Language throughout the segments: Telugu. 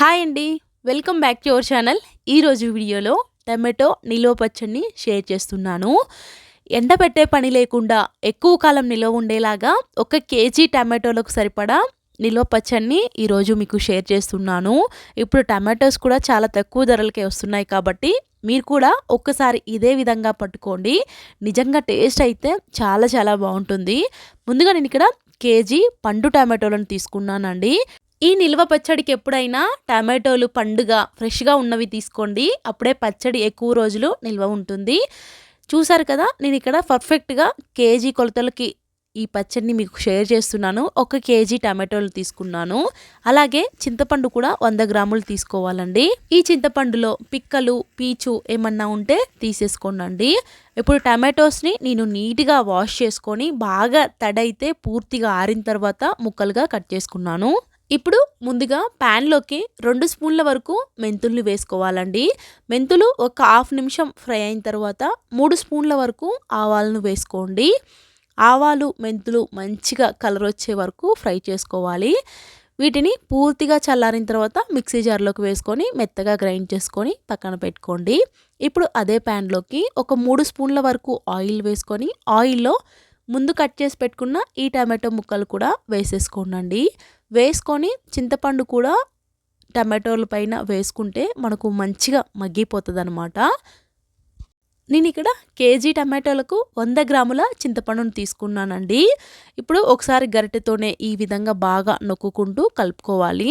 హాయ్ అండి. Welcome back to our channel. ఈరోజు వీడియోలో టమాటో నిలువ పచ్చడిని షేర్ చేస్తున్నాను. ఎండబెట్టే పని లేకుండా ఎక్కువ కాలం నిల్వ ఉండేలాగా ఒక కేజీ టమాటోలకు సరిపడా నిల్వ పచ్చడిని ఈరోజు మీకు షేర్ చేస్తున్నాను. ఇప్పుడు టమాటోస్ కూడా చాలా తక్కువ ధరలకే వస్తున్నాయి కాబట్టి మీరు కూడా ఒక్కసారి ఇదే విధంగా పట్టుకోండి. నిజంగా టేస్ట్ అయితే చాలా చాలా బాగుంటుంది. ముందుగా నేను ఇక్కడ కేజీ పండు టమాటోలను తీసుకున్నానండి. ఈ నిల్వ పచ్చడికి ఎప్పుడైనా టమాటోలు పండుగ ఫ్రెష్గా ఉన్నవి తీసుకోండి. అప్పుడే పచ్చడి ఎక్కువ రోజులు నిల్వ ఉంటుంది. చూసారు కదా నేను ఇక్కడ పర్ఫెక్ట్గా కేజీ కొలతలకి ఈ పచ్చడిని మీకు షేర్ చేస్తున్నాను. ఒక కేజీ టమాటోలు తీసుకున్నాను. అలాగే చింతపండు కూడా వంద గ్రాములు తీసుకోవాలండి. ఈ చింతపండులో పిక్కలు పీచు ఏమన్నా ఉంటే తీసేసుకోండి ఇప్పుడు టమాటోస్ని నేను నీట్గా వాష్ చేసుకొని బాగా తడైతే పూర్తిగా ఆరిన తర్వాత ముక్కలుగా కట్ చేసుకున్నాను. ఇప్పుడు ముందుగా ప్యాన్లోకి రెండు స్పూన్ల వరకు మెంతుల్ని వేసుకోవాలండి. మెంతులు ఒక హాఫ్ నిమిషం ఫ్రై అయిన తర్వాత మూడు స్పూన్ల వరకు ఆవాలను వేసుకోండి. ఆవాలు మెంతులు మంచిగా కలర్ వచ్చే వరకు ఫ్రై చేసుకోవాలి. వీటిని పూర్తిగా చల్లారిన తర్వాత మిక్సీ జార్లోకి వేసుకొని మెత్తగా గ్రైండ్ చేసుకొని పక్కన పెట్టుకోండి. ఇప్పుడు అదే ప్యాన్లోకి ఒక మూడు స్పూన్ల వరకు ఆయిల్ వేసుకొని ఆయిల్లో ముందు కట్ చేసి పెట్టుకున్న ఈ టమాటో ముక్కలు కూడా వేసేసుకోండి వేసుకొని చింతపండు కూడా టమాటోల పైన వేసుకుంటే మనకు మంచిగా మగ్గిపోతుంది అనమాట నేను ఇక్కడ కేజీ టమాటోలకు వంద గ్రాముల చింతపండును తీసుకున్నానండి. ఇప్పుడు ఒకసారి గరిటెతోనే ఈ విధంగా బాగా నొక్కుకుంటూ కలుపుకోవాలి.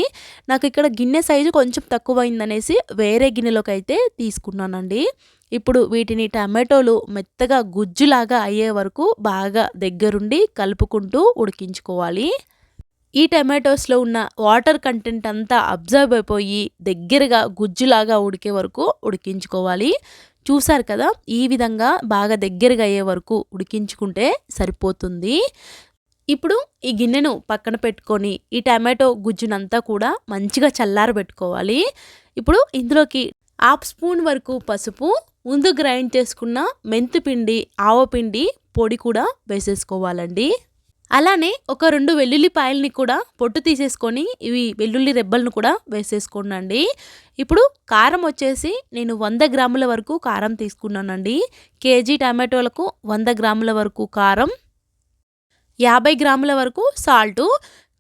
నాకు ఇక్కడ గిన్నె సైజు కొంచెం తక్కువైందనేసి వేరే గిన్నెలోకి అయితే తీసుకున్నానండి. ఇప్పుడు వీటిని టమాటోలు మెత్తగా గుజ్జులాగా అయ్యే వరకు బాగా దగ్గరుండి కలుపుకుంటూ ఉడికించుకోవాలి. ఈ టమాటోస్లో ఉన్న వాటర్ కంటెంట్ అంతా అబ్జర్వ్ అయిపోయి దగ్గరగా గుజ్జులాగా ఉడికే వరకు ఉడికించుకోవాలి. చూసారు కదా ఈ విధంగా బాగా దగ్గరగా అయ్యే వరకు ఉడికించుకుంటే సరిపోతుంది. ఇప్పుడు ఈ గిన్నెను పక్కన పెట్టుకొని ఈ టమాటో గుజ్జునంతా కూడా మంచిగా చల్లారబెట్టుకోవాలి. ఇప్పుడు ఇందులోకి హాఫ్ స్పూన్ వరకు పసుపు ముందు గ్రైండ్ చేసుకున్న మెంతిపిండి ఆవపిండి పొడి కూడా వేసేసుకోవాలండి. అలానే ఒక రెండు వెల్లుల్లిపాయలని కూడా పొట్టు తీసేసుకొని ఇవి వెల్లుల్లి రెబ్బలను కూడా వేసేసుకోనండి. ఇప్పుడు కారం వచ్చేసి నేను వంద గ్రాముల వరకు కారం తీసుకున్నానండి. కేజీ టమాటోలకు వంద గ్రాముల వరకు కారం యాభై గ్రాముల వరకు సాల్టు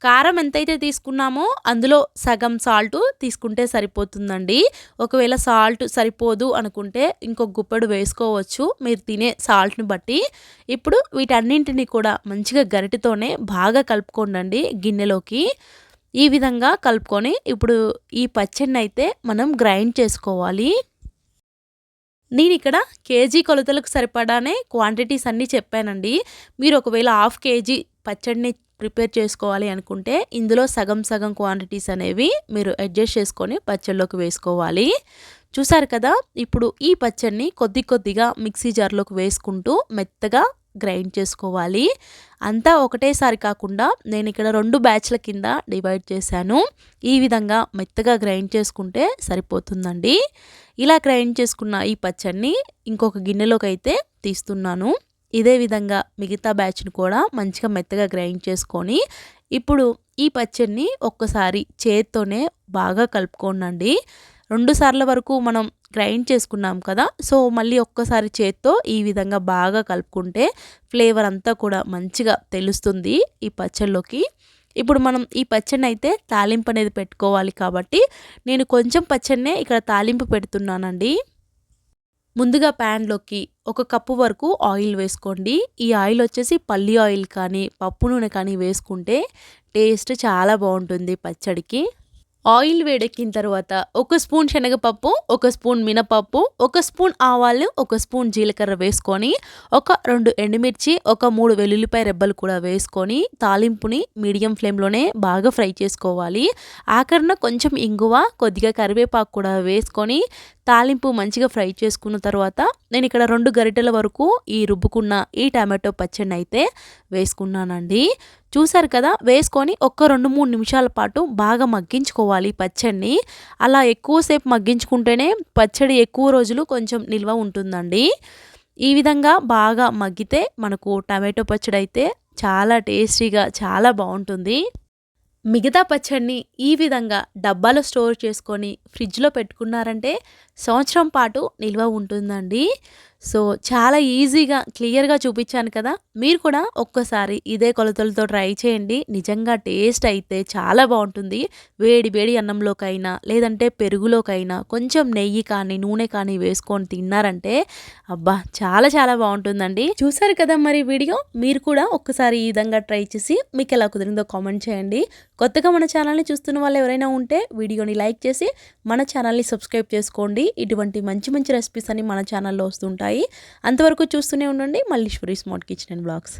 కారం ఎంతైతే తీసుకున్నామో అందులో సగం సాల్ట్ తీసుకుంటే సరిపోతుందండి. ఒకవేళ సాల్ట్ సరిపోదు అనుకుంటే ఇంకొక గుప్పెడు వేసుకోవచ్చు. మీరు తినే సాల్ట్ని బట్టి. ఇప్పుడు వీటన్నింటిని కూడా మంచిగా గరిటితోనే బాగా కలుపుకోండి గిన్నెలోకి. ఈ విధంగా కలుపుకొని ఇప్పుడు ఈ పచ్చడిని అయితే మనం గ్రైండ్ చేసుకోవాలి. నేను ఇక్కడ కేజీ కొలతలకు సరిపడానే క్వాంటిటీస్ అన్నీ చెప్పానండి. మీరు ఒకవేళ హాఫ్ కేజీ పచ్చడిని ప్రిపేర్ చేసుకోవాలి అనుకుంటే ఇందులో సగం సగం క్వాంటిటీస్ అనేవి మీరు అడ్జస్ట్ చేసుకొని పచ్చళ్ళలోకి వేసుకోవాలి. చూసారు కదా? ఇప్పుడు ఈ పచ్చడిని కొద్ది కొద్దిగా మిక్సీ జార్లోకి వేసుకుంటూ మెత్తగా గ్రైండ్ చేసుకోవాలి. అంతా ఒకటేసారి కాకుండా నేను ఇక్కడ రెండు బ్యాచ్ల కింద డివైడ్ చేశాను. ఈ విధంగా మెత్తగా గ్రైండ్ చేసుకుంటే సరిపోతుందండి. ఇలా గ్రైండ్ చేసుకున్న ఈ పచ్చడిని ఇంకొక గిన్నెలోకి అయితే తీస్తున్నాను. ఇదే విధంగా మిగతా బ్యాచ్ని కూడా మంచిగా మెత్తగా గ్రైండ్ చేసుకొని ఇప్పుడు ఈ పచ్చడిని ఒక్కసారి చేత్తోనే బాగా కలుపుకోనండి. రెండు సార్ల వరకు మనం గ్రైండ్ చేసుకున్నాం కదా సో మళ్ళీ ఒక్కసారి చేత్తో ఈ విధంగా బాగా కలుపుకుంటే ఫ్లేవర్ అంతా కూడా మంచిగా తెలుస్తుంది ఈ పచ్చళ్ళలోకి ఇప్పుడు మనం ఈ పచ్చడిని అయితే తాలింపు అనేది పెట్టుకోవాలి కాబట్టి నేను కొంచెం పచ్చడినే ఇక్కడ తాలింపు పెడుతున్నానండి. ముందుగా ప్యాన్లోకి ఒక కప్పు వరకు ఆయిల్ వేసుకోండి. ఈ ఆయిల్ వచ్చేసి పల్లి ఆయిల్ కానీ పప్పు నూనె కానీ వేసుకుంటే టేస్ట్ చాలా బాగుంటుంది పచ్చడికి. ఆయిల్ వేడెక్కిన తర్వాత ఒక స్పూన్ శనగపప్పు ఒక స్పూన్ మినపప్పు ఒక స్పూన్ ఆవాలు ఒక స్పూన్ జీలకర్ర వేసుకొని ఒక రెండు ఎండుమిర్చి ఒక మూడు వెల్లుల్లిపాయ రెబ్బలు కూడా వేసుకొని తాలింపుని మీడియం ఫ్లేమ్లోనే బాగా ఫ్రై చేసుకోవాలి. ఆఖరిన కొంచెం ఇంగువ కొద్దిగా కరివేపాకు కూడా వేసుకొని తాలింపు మంచిగా ఫ్రై చేసుకున్న తర్వాత నేను ఇక్కడ రెండు గరిటెల వరకు ఈ రుబ్బుకున్న ఈ టమాటో పచ్చడిని అయితే వేసుకున్నానండి. చూశారు కదా వేసుకొని ఒక్క రెండు మూడు నిమిషాల పాటు బాగా మగ్గించుకోవాలి పచ్చడిని. అలా ఎక్కువసేపు మగ్గించుకుంటేనే పచ్చడి ఎక్కువ రోజులు కొంచెం నిల్వ ఉంటుందండి. ఈ విధంగా బాగా మగ్గితే మనకు టమాటో పచ్చడి అయితే చాలా టేస్టీగా చాలా బాగుంటుంది. మిగతా పచ్చడిని ఈ విధంగా డబ్బాలో స్టోర్ చేసుకొని ఫ్రిడ్జ్లో పెట్టుకున్నారంటే సంవత్సరం పాటు నిల్వ ఉంటుందండి. సో చాలా ఈజీగా క్లియర్గా చూపించాను కదా. మీరు కూడా ఒక్కసారి ఇదే కొలతలతో ట్రై చేయండి. నిజంగా టేస్ట్ అయితే చాలా బాగుంటుంది. వేడి వేడి అన్నంలోకైనా లేదంటే పెరుగులోకైనా కొంచెం నెయ్యి కానీ నూనె కానీ వేసుకొని తిన్నారంటే అబ్బా! చాలా చాలా బాగుంటుందండి. చూసారు కదా మరి వీడియో? మీరు కూడా ఒక్కసారి ఈ విధంగా ట్రై చేసి మీకు ఎలా కుదిరిందో కామెంట్ చేయండి. కొత్తగా మన ఛానల్ని చూస్తున్న వాళ్ళు ఎవరైనా ఉంటే వీడియోని లైక్ చేసి మన ఛానల్ని సబ్స్క్రైబ్ చేసుకోండి. ఇటువంటి మంచి మంచి రెసిపీస్ అని మన ఛానల్లో వస్తుంటాయి. అంతవరకు చూస్తూనే ఉండండి. Malleswari smart kitchen and blogs